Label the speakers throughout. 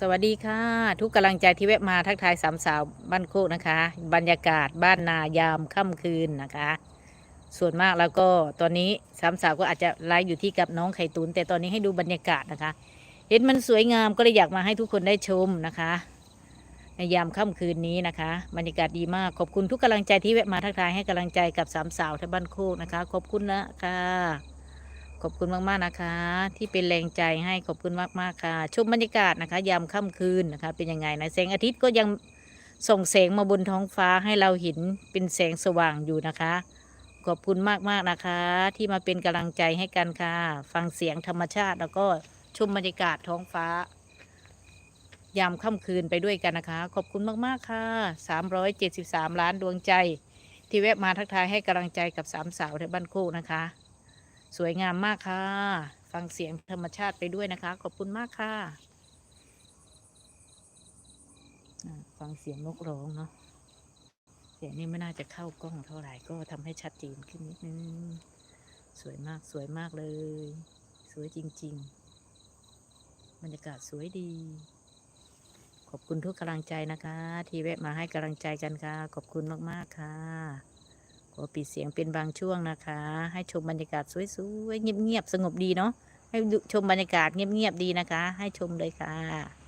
Speaker 1: สวัสดีค่ะ ทุกกำลังใจที่แวะมาทักทายสามสาวบ้านโคกนะคะ บรรยากาศบ้านนายามค่ำคืนนะคะ ส่วนมากแล้วก็ตอนนี้สามสาวก็อาจจะไลฟ์อยู่ที่กับน้องไข่ตุนแต่ตอนนี้ให้ดูบรรยากาศนะคะ เห็นมันสวยงามก็เลยอยากมาให้ทุกคนได้ชมนะคะ ในยามค่ำคืนนี้นะคะ บรรยากาศดีมากขอบคุณทุกกำลังใจที่แวะมาทักทายให้กำลังใจกับสามสาวที่บ้านโคกนะคะ ขอบคุณนะคะ ขอบคุณมากๆนะคะ ที่เป็นแรงใจให้ขอบคุณมากๆค่ะ ชมบรรยากาศนะคะ ยามค่ำคืนนะคะ เป็นยังไงนะแสงอาทิตย์ก็ยังส่งแสงมาบนท้องฟ้าให้เราเห็นเป็นแสงสว่างอยู่นะคะ ขอบคุณมากๆนะคะ ที่มาเป็นกำลังใจให้กันค่ะ ฟังเสียงธรรมชาติแล้วก็ชมบรรยากาศท้องฟ้า ยามค่ำคืนไปด้วยกันนะคะ ขอบคุณมาก ๆ ค่ะ 373 ล้านดวงใจ ที่แวะมาทักทายให้กำลังใจกับสามสาวในบ้านโคกนะคะ สวยงามมากค่ะ ฟังเสียงธรรมชาติไปด้วยนะคะ ขอบคุณมากค่ะ ฟังเสียงนกร้องเนาะ เสียงนี้ไม่น่าจะเข้ากล้องเท่าไหร่ ก็ทำให้ชัดเจนขึ้นนิดนึง สวยมากสวยมากเลย สวยจริง ๆ บรรยากาศสวยดี ขอบคุณทุกกำลังใจนะคะ ที่แวะมาให้กำลังใจกันค่ะ ขอบคุณมากๆค่ะ ขอปิดเสียงเป็นบางช่วงนะคะ ให้ชมบรรยากาศสวยๆเงียบๆสงบดีเนาะให้ดูชมบรรยากาศเงียบๆดีนะคะ ให้ชมเลยค่ะ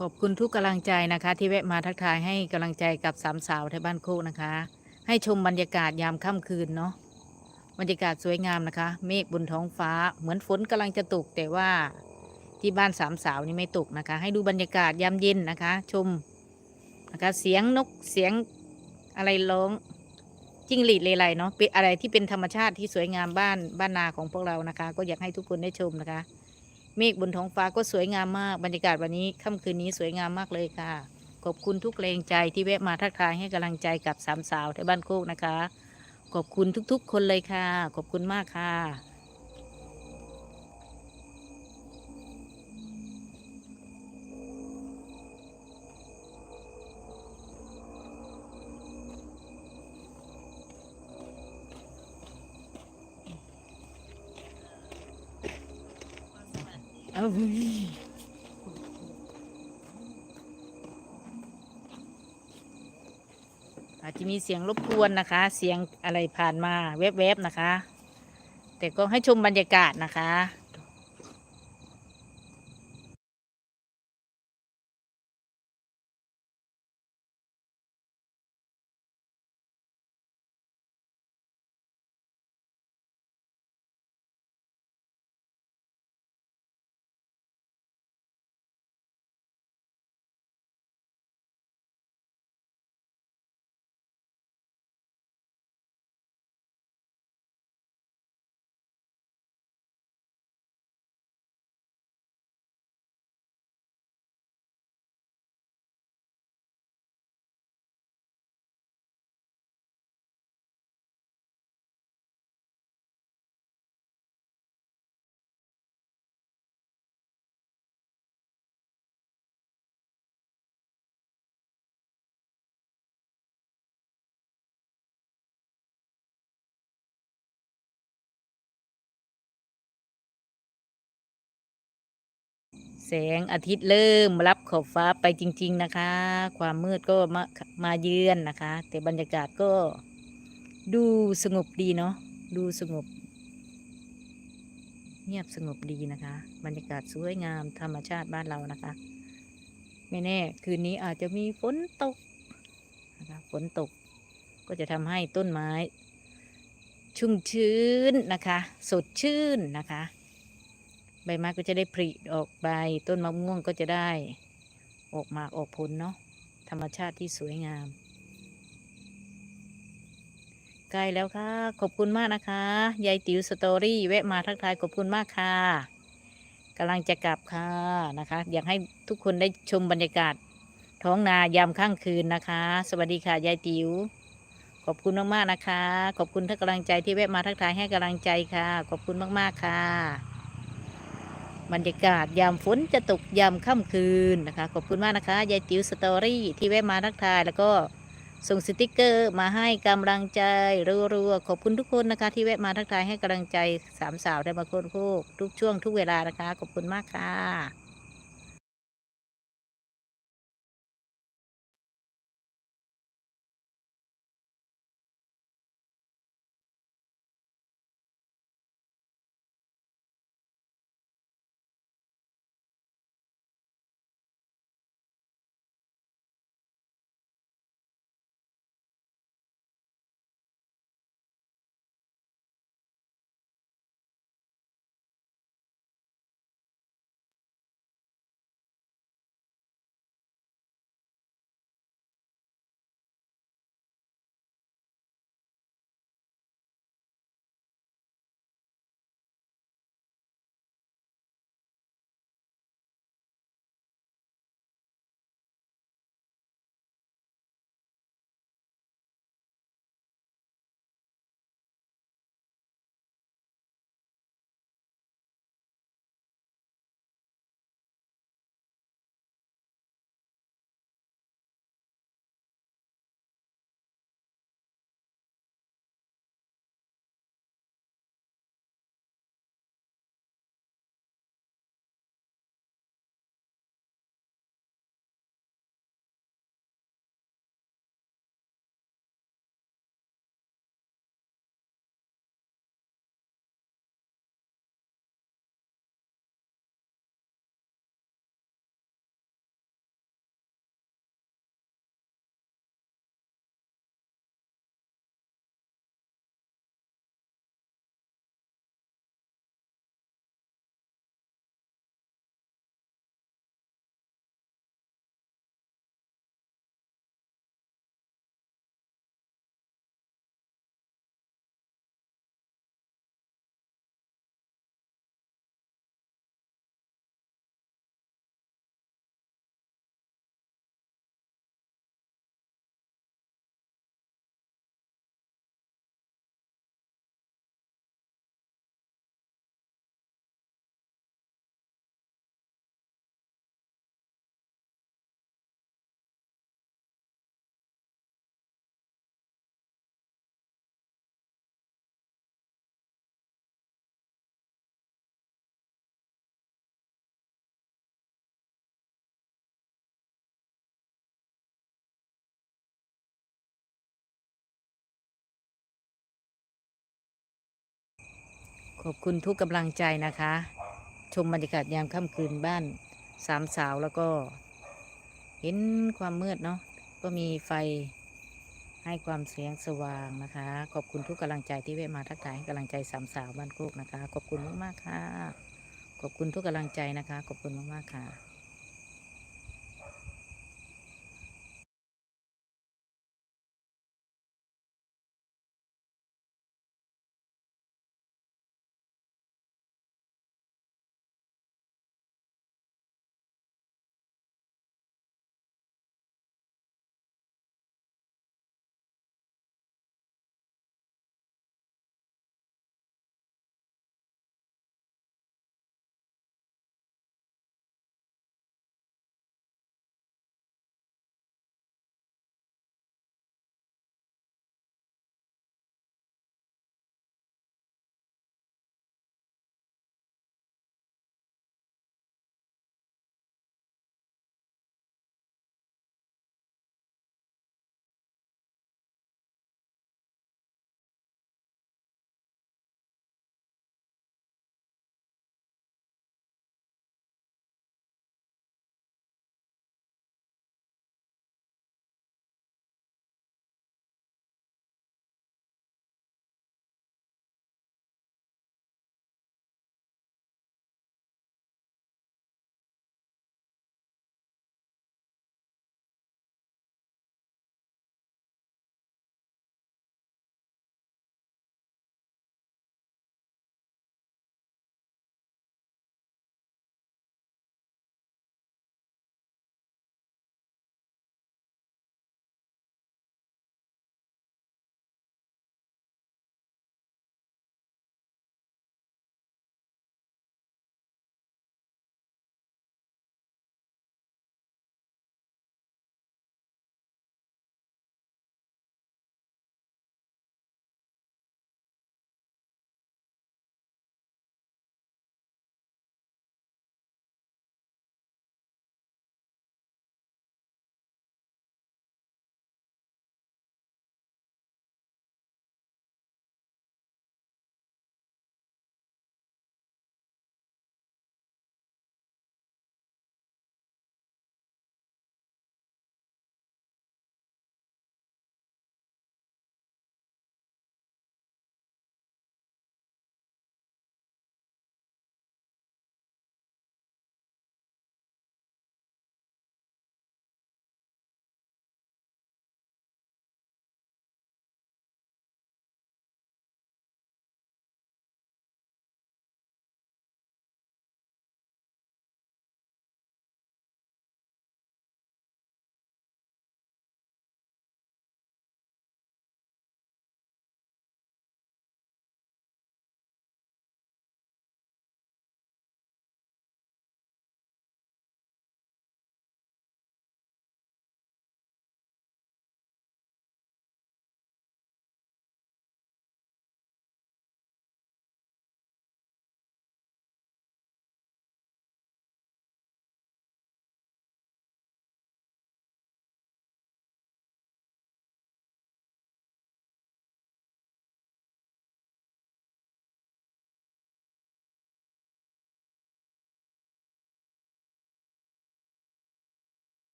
Speaker 1: ขอบคุณทุกกำลังใจนะคะ ที่แวะมาทักทายให้กำลังใจกับสามสาวที่บ้านโคกนะคะ ให้ชมบรรยากาศยามค่ำคืนเนาะบรรยากาศสวยงามนะคะ เมฆบนท้องฟ้า เหมือนฝนกำลังจะตกแต่ว่าที่บ้านสามสาวนี่ไม่ตกนะคะ ให้ดูบรรยากาศยามเย็นนะคะ ชมนะคะเสียงนกเสียงอะไรร้องจิ้งหรีดเลไลเนาะเป็นอะไรที่เป็นธรรมชาติที่สวยงามบ้านบ้านนาของพวกเรานะคะ ก็อยากให้ทุกคนได้ชมนะคะ เมฆบนท้องฟ้าก็สวยงามมาก บรรยากาศวันนี้ค่ำคืนนี้สวยงามมากเลยค่ะ ขอบคุณทุกแรงใจที่แวะมาทักทายให้กำลังใจกับสามสาวที่บ้านโคกนะคะ ขอบคุณทุกๆ คนเลยค่ะ ขอบคุณมากค่ะ อาจจะมีเสียงรบกวนนะคะ เสียงอะไรผ่านมาแวบๆนะคะ แต่ก็ให้ชมบรรยากาศนะคะ แสงอาทิตย์เริ่มรับขอบฟ้าไปจริง ๆนะคะ ความมืดก็มามาเยือนนะคะ แต่บรรยากาศก็ดูสงบดีเนาะดูสงบ เงียบสงบดีนะคะ บรรยากาศสวยงามธรรมชาติบ้านเรานะคะ ไม่แน่ คืนนี้อาจจะมีฝนตกนะคะฝนตกก็จะทำให้ต้นไม้ ชุ่มชื้นนะคะ สดชื่นนะคะ ใบไม้ก็จะได้ผลิออกใบต้นมะม่วงก็จะได้ออกหมากออกผลเนาะธรรมชาติที่สวยงาม ใกล้แล้วค่ะ ขอบคุณมากนะคะยายติ๋วสตอรี่แวะมาทักทายขอบคุณมากค่ะกำลังจะกลับค่ะนะคะ อยากให้ทุกคนได้ชมบรรยากาศ ท้องนายามข้างคืนนะคะ สวัสดีค่ะยายติ๋วขอบคุณมากๆนะคะ ขอบคุณทุกกำลังใจที่แวะมาทักทายให้กำลังใจค่ะ ขอบคุณมากๆค่ะ บรรยากาศยามฝนจะตกยามค่ำคืนนะคะ ขอบคุณมากนะคะ ยายติ๋วสตอรี่ที่แวะมาทักทาย แล้วก็ส่งสติกเกอร์มาให้กำลังใจรัวๆขอบคุณทุกคนนะคะ ที่แวะมาทักทายให้กำลังใจสามสาวได้มาโคตรโคกทุกช่วงทุกเวลานะคะ ขอบคุณมากค่ะ ขอบคุณทุกกำลังใจนะคะ ชมบรรยากาศยามค่ำคืนบ้านสามสาวแล้วก็ เห็นความมืดเนาะก็มีไฟให้ความเสียงสว่างนะคะ ขอบคุณทุกกำลังใจที่เวมาทักทายให้กำลังใจสามสาวบ้านโคกนะคะ ขอบคุณมากๆค่ะ ขอบคุณทุกกำลังใจนะคะ ขอบคุณมากๆค่ะ